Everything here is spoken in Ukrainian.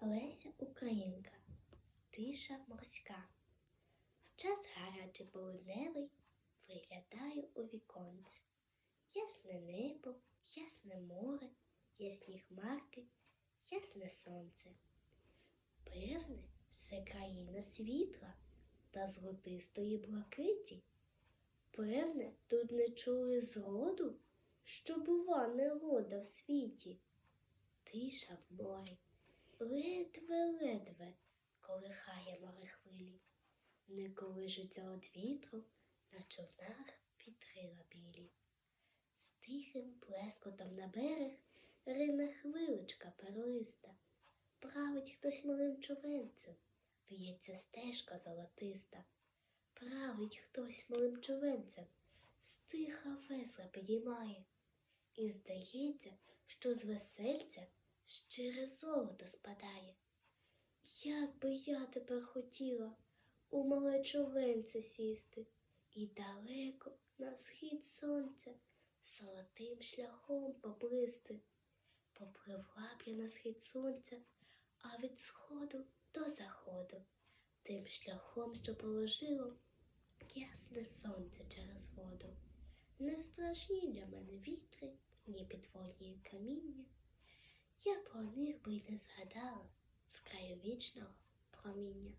Леся Українка, тиша морська. В час гарячий полудневий виглядаю у віконце. Ясне небо, ясне море, ясні хмарки, ясне сонце. Певне, це країна світла та золотистої блакиті. Певне, тут не чули зроду, що бува негода в світі. Тиша в морі, ледве-ледве колихає море хвилі, не колижуться од вітру на човнах вітрила білі. З тихим плескотом на берег рине хвиличка перлиста, править хтось малим човенцем, в'ється стежка золотиста, править хтось малим човенцем, стиха весла підіймає, і здається, що з весельця щире золото спадає. Як би я тепер хотіла у мале човенце сісти і далеко на схід сонця золотим шляхом поплисти. Попливла б я на схід сонця, а від сходу до заходу, тим шляхом, що положило ясне сонце через воду. Не страшні для мене вітри, ні підводні каміння. Я про них би не згадала в краю вічного проміння.